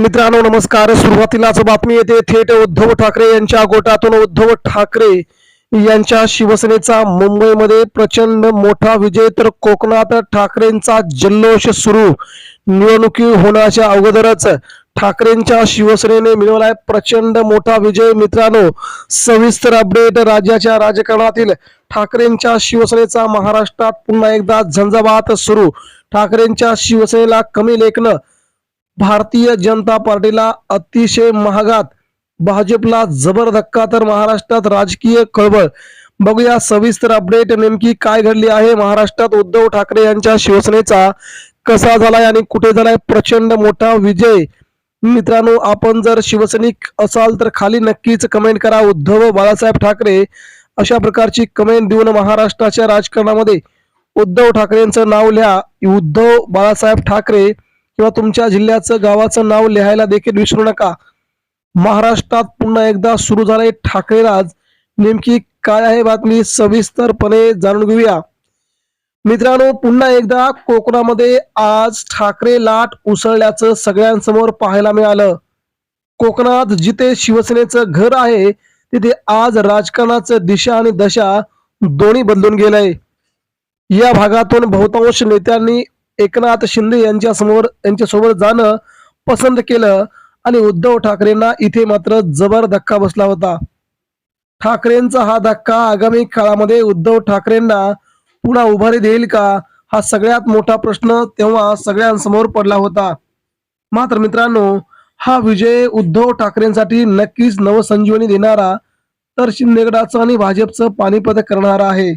मित्रांनो नमस्कार. सुरुवातीलाच बातमी येते. थेट उद्धव ठाकरे यांच्या गोटातून उद्धव ठाकरे यांच्या शिवसेनेचा मुंबईमध्ये प्रचंड मोठा विजय. तर कोकणात ठाकरेंचा जल्लोष सुरू. निवडणुकी होण्याच्या अगोदरच ठाकरेंच्या शिवसेनेने मिळवलाय प्रचंड मोठा विजय. मित्रांनो सविस्तर अपडेट राज्याच्या राजकारणातील ठाकरेंच्या शिवसेनेचा महाराष्ट्रात पुन्हा एकदा झंझावात सुरू. ठाकरेंच्या शिवसेनेला कमी लेखनं भारतीय जनता पार्टीला अतिशय महागात भाजपला जबर धक्का तर महाराष्ट्रात राजकीय खळबळ. बघूया सविस्तर अपडेट नेमकी काय घडली आहे. महाराष्ट्रात उद्धव ठाकरे यांच्या शिवसेनेचा कसा झालाय आणि कुठे झालाय प्रचंड मोठा विजय? मित्रांनो आपण जर शिवसैनिक असाल तर खाली नक्कीच कमेंट करा. उद्धव बाळासाहेब ठाकरे अशा प्रकारची कमेंट देऊन महाराष्ट्राच्या राजकारणामध्ये उद्धव ठाकरेंचं नाव लिहा. उद्धव बाळासाहेब ठाकरे किंवा तुमच्या जिल्ह्याचं गावाचं नाव लिहायला देखील विसरू नका. महाराष्ट्रात पुन्हा एकदा सुरू झालाय ठाकरे राज. नेमकी काय आहे बातमी सविस्तरपणे जाणून घेऊया. मित्रांनो पुन्हा एकदा कोकणामध्ये आज ठाकरे लाट उसळल्याचं सगळ्यांसमोर पाहायला मिळालं. कोकणात जिथे शिवसेनेचं घर आहे तिथे आज राजकारणाचं दिशा आणि दशा दोन्ही बदलून गेलंय. या भागातून बहुतांश नेत्यांनी एकनाथ शिंदे यांच्या समोर यांच्यासोबत जाणं पसंत केलं आणि उद्धव ठाकरेंना इथे मात्र जबर धक्का बसला होता. ठाकरेंचा हा धक्का आगामी काळामध्ये उद्धव ठाकरेंना पुन्हा उभारी देईल का? हा सगळ्यात मोठा प्रश्न तेव्हा सगळ्यांसमोर पडला होता. मात्र मित्रांनो हा विजय उद्धव ठाकरेंसाठी नक्कीच नवसंजीवनी देणारा तर शिंदेगडाचं आणि भाजपचं पानिपत करणारा आहे.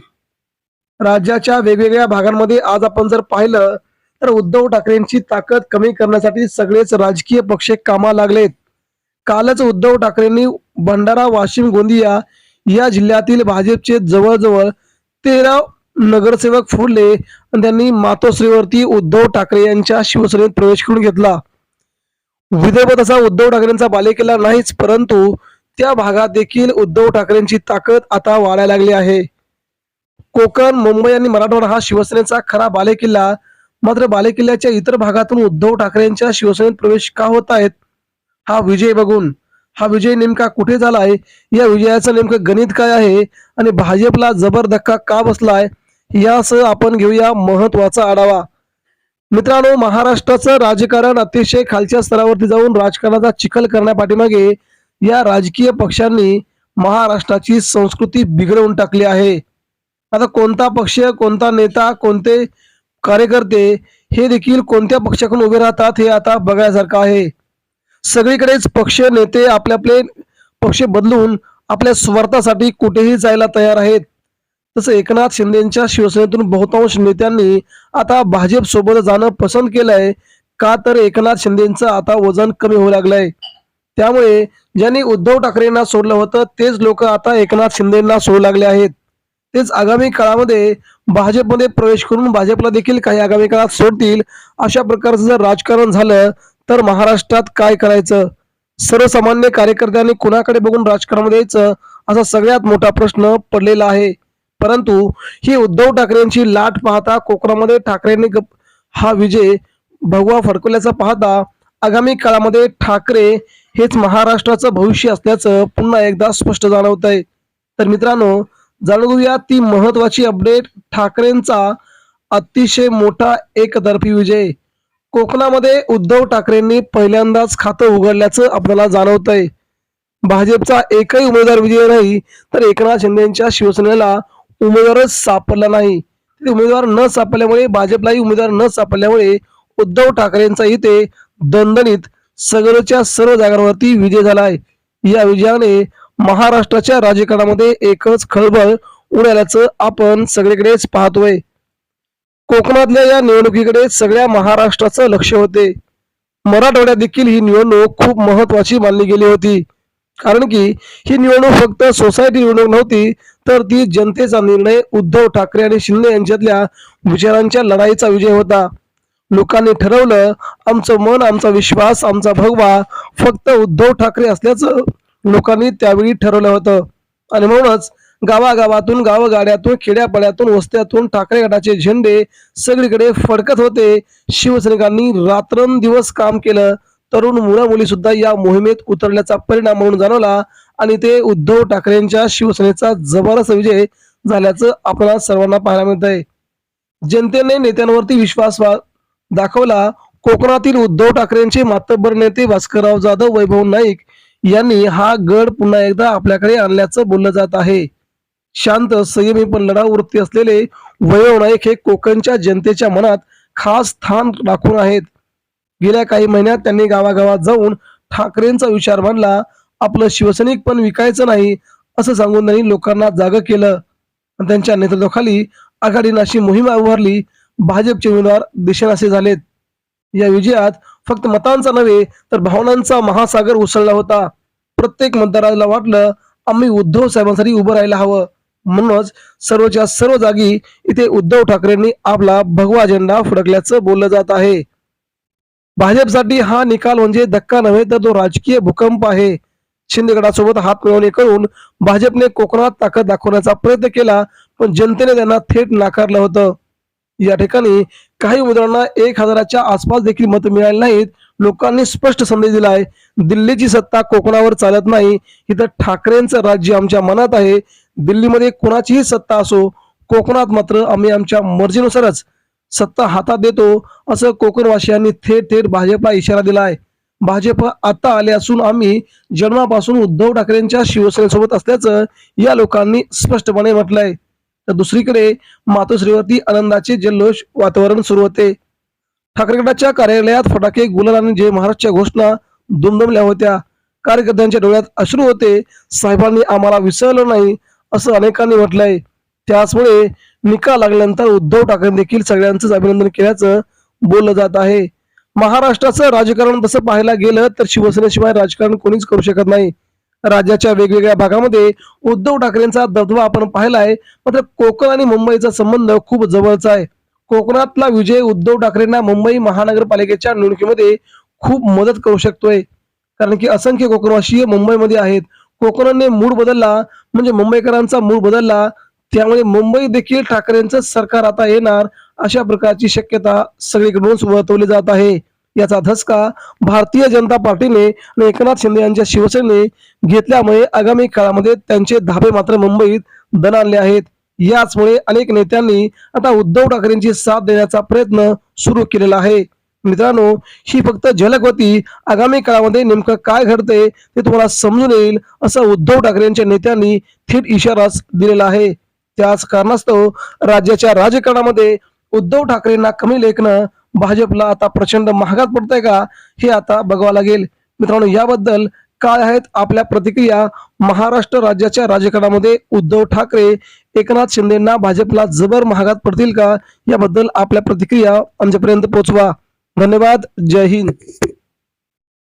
राज्याच्या वेगवेगळ्या भागांमध्ये आज आपण जर पाहिलं तर उद्धव ठाकरेंची ताकद कमी करण्यासाठी सगळेच राजकीय पक्ष कामा लागलेत. कालच उद्धव ठाकरेंनी भंडारा वाशिम गोंदिया या जिल्ह्यातील भाजपचे जवळजवळ तेरा नगरसेवक फोडले आणि त्यांनी मातोश्रीवरती उद्धव ठाकरे यांच्या शिवसेनेत प्रवेश करून घेतला. विदर्भ तसा उद्धव ठाकरेंचा बालेकिल्ला नाहीच परंतु त्या भागात देखील उद्धव ठाकरेंची ताकद आता वाढायला लागली आहे. कोकण मुंबई आणि मराठवाडा हा शिवसेनेचा खरा बालेकिल्ला. मात्र बालेकिल्ल्याच्या इतर भागातून उद्धव ठाकरेंच्या शिवसेनेत प्रवेश का होत आहेत? हा विजय बघून हा विजय नेमका कुठे झालाय? या विजयाचं नेमकं गणित काय आहे? आणि भाजपला जबर धक्का का बसलाय? यासह आपण घेऊया महत्त्वाचा आढावा. मित्रांनो महाराष्ट्राचं राजकारण अतिशय खालच्या स्तरावरती जाऊन राजकारणाचा चिखल करण्यापाठीमागे या राजकीय पक्षांनी महाराष्ट्राची संस्कृती बिघडवून टाकली आहे. आता कोणता पक्ष कोणता नेता कोणते कार्यकर्ते हे देखील कोणत्या पक्षाकडून उभे राहतात हे आता बघायसारखं आहे. सगळीकडेच पक्ष नेते आपले आपले पक्ष बदलून आपल्या स्वार्थासाठी कुठेही जायला तयार आहेत. तसं एकनाथ शिंदेच्या शिवसेनेतून बहुतांश नेत्यांनी आता भाजप सोबत जाणं पसंत केलंय. का तर एकनाथ शिंदेचं आता वजन कमी होऊ लागलंय. त्यामुळे ज्यांनी उद्धव ठाकरेंना सोडलं होतं तेच लोक आता एकनाथ शिंदेना सोडू लागले आहेत. तेच आगामी काळामध्ये भाजपमध्ये प्रवेश करून भाजपला देखील काही आगामी काळात सोडतील अशा प्रकारचं जर राजकारण झालं तर महाराष्ट्रात काय करायचं? सर्वसामान्य कार्यकर्त्यांनी कुणाकडे बघून राजकारणामध्ये यायचं असा सगळ्यात मोठा प्रश्न पडलेला आहे. परंतु ही उद्धव ठाकरेंची लाट पाहता कोकणामध्ये ठाकरेंनी गप- हा विजय भगवा फडकवल्याचा पाहता आगामी काळामध्ये ठाकरे हेच महाराष्ट्राचं भविष्य असल्याचं पुन्हा एकदा स्पष्ट जाणवत आहे तर मित्रांनो जाणून घेऊया ती महत्वाची अपडेट ठाकरेंचा अतिशय मोठा एकतर्फी विजय. कोकणामध्ये उद्धव ठाकरेंनी पहिल्यांदाच खातं उघडल्याचं आपल्याला जाणवतंय. आहे भाजपचा एकही उमेदवार विजय नाही तर एकनाथ शिंदेच्या शिवसेनेला उमेदवारच सापडला नाही. उमेदवार न सापडल्यामुळे भाजपलाही उमेदवार न सापडल्यामुळे उद्धव ठाकरेंचा इथे दणदणीत सगळच्या सर्व जागांवरती विजय झालाय. या विजयाने महाराष्ट्राच्या राजकारणामध्ये एकच खळबळ उडाल्याचं आपण सगळीकडेच पाहतोय. कोकणातल्या या निवडणुकीकडे सगळ्या महाराष्ट्राचं लक्ष होते. मराठवाड्यात देखील ही निवडणूक खूप महत्वाची मानली गेली होती. कारण की ही निवडणूक फक्त सोसायटी निवडणूक नव्हती तर ती जनतेचा निर्णय उद्धव ठाकरे आणि शिंदे यांच्यातल्या विचारांच्या लढाईचा विजय होता. लोकांनी ठरवलं आमचं मन आमचा विश्वास आमचा भगवा फक्त उद्धव ठाकरे असल्याचं लोकांनी त्यावेळी ठरवलं होतं. आणि म्हणूनच गावागावातून गावगाड्यातून खेड्यापाड्यातून वस्त्यातून ठाकरे गटाचे झेंडे सगळीकडे फडकत होते. शिवसैनिकांनी रात्रंदिवस काम केलं. तरुण मुला मुली सुद्धा या मोहिमेत उतरल्याचा परिणाम म्हणून जाणवला. आणि ते उद्धव ठाकरेंच्या शिवसेनेचा जबरदस्त विजय झाल्याचं आपल्याला सर्वांना पाहायला मिळत आहे जनतेने नेत्यांवरती विश्वास वा- दाखवला. कोकणातील उद्धव ठाकरेंचे मातब्बर नेते भास्करराव जाधव वैभव नाईक यांनी हा गड पुन्हा एकदा आपल्याकडे आणल्याचं बोललं जात आहे. शांत संयमी पण लढाऊ वृत्ती असलेले वैभव नाईक हे कोकणच्या जनतेच्या मनात खास स्थान राखून आहेत. गेल्या काही महिन्यात त्यांनी गावागावात जाऊन ठाकरेंचा विचार मांडला. आपलं शिवसैनिक पण विकायचं नाही असं सांगून त्यांनी लोकांना जाग केलं. त्यांच्या नेतृत्वाखाली आघाडीनं अशी मोहीम उभारली. भाजपचे उमेदवार दिशेनासे झालेत. या विजयात फक्त मतांचा नव्हे तर भावनांचा महासागर उसळला होता. प्रत्येक मतदाराला वाटलं आम्ही उद्धव साहेबांसाठी उभं राहायला हवं. म्हणूनच सर्वच्या सर्व जागी इथे उद्धव ठाकरेंनी आपला भगवा अजेंडा फडकल्याचं बोललं जात आहे. भाजपसाठी हा निकाल म्हणजे धक्का नव्हे तर तो राजकीय भूकंप आहे. शिंदेगडासोबत हात मिळवणी करून भाजपने कोकणात ताकद दाखवण्याचा प्रयत्न केला पण जनतेने त्यांना थेट नाकारलं होतं. या ठिकाणी काही उमेदवारांना एक हजाराच्या आसपास देखील मत मिळाली नाहीत. लोकांनी स्पष्ट संदेश दिलाय दिल्लीची सत्ता कोकणावर चालत नाही. इथं ठाकरेंचं राज्य आमच्या मनात आहे. दिल्लीमध्ये कोणाचीही सत्ता असो कोकणात मात्र आम्ही आमच्या मर्जीनुसारच सत्ता हातात देतो असं कोकणवासियांनी थेट थेट भाजपला इशारा दिलाय भाजप आता आले असून आम्ही जन्मापासून उद्धव ठाकरेंच्या शिवसेनेसोबत असल्याचं या लोकांनी स्पष्टपणे म्हटलंय. तर दुसरीकडे मातोश्रीवरती आनंदाचे जल्लोष वातावरण सुरू होते. ठाकरे गटाच्या कार्यालयात फटाके गुलाल आणि जय महाराजच्या घोषणा दुमदुमल्या होत्या. कार्यकर्त्यांच्या डोळ्यात अश्रू होते. साहेबांनी आम्हाला विसरलं नाही असं अनेकांनी म्हटलंय. त्याचमुळे निकाल लागल्यानंतर उद्धव ठाकरे देखील सगळ्यांचंच अभिनंदन केल्याचं बोललं जात आहे. महाराष्ट्राचं राजकारण तसं पाहायला गेलं तर शिवसेनेशिवाय राजकारण कोणीच करू शकत नाही. राज्याच्या वेगवेगळ्या भागामध्ये उद्धव ठाकरेंचा दबदबा आपण पाहिलाय. मात्र कोकण आणि मुंबईचा संबंध खूप जवळचा आहे. कोकणातला विजय उद्धव ठाकरेंना मुंबई महानगरपालिकेच्या निवडणुकीमध्ये खूप मदत करू शकतोय. कारण की असंख्य कोकणवासीय मुंबईमध्ये आहेत. कोकणाने मूड बदलला म्हणजे मुंबईकरांचा मूड बदलला. त्यामुळे मुंबई देखील ठाकरेंचं सरकार आता येणार अशा प्रकारची शक्यता सगळीकडून वर्तवली जात आहे. याचा धसका भारतीय जनता पार्टीने आणि एकनाथ शिंदे यांच्या शिवसेनेने घेतल्यामुळे आगामी काळामध्ये त्यांचे धाबे मात्र मुंबईत दणाणले आहेत. याचमुळे अनेक नेत्यांनी आता उद्धव ठाकरेंची साथ देण्याचा प्रयत्न सुरू केलेला आहे. मित्रांनो ही फक्त झलक होती. आगामी काळामध्ये नेमकं काय घडतंय ते तुम्हाला समजून येईल असं उद्धव ठाकरेंच्या नेत्यांनी थेट इशाराच दिलेला आहे. त्याच कारणास्तव राज्याच्या राजकारणामध्ये उद्धव ठाकरेंना कमी लेखणं भाजपला आता प्रचंड महागात पडतंय का हे आता बघावं लागेल. मित्रांनो याबद्दल काय आहेत आपल्या प्रतिक्रिया? महाराष्ट्र राज्याच्या राजकारणामध्ये उद्धव ठाकरे एकनाथ शिंदेना भाजपला जबर महागात पडतील का याबद्दल आपल्या प्रतिक्रिया आमच्यापर्यंत पोहोचवा. धन्यवाद. जय हिंद.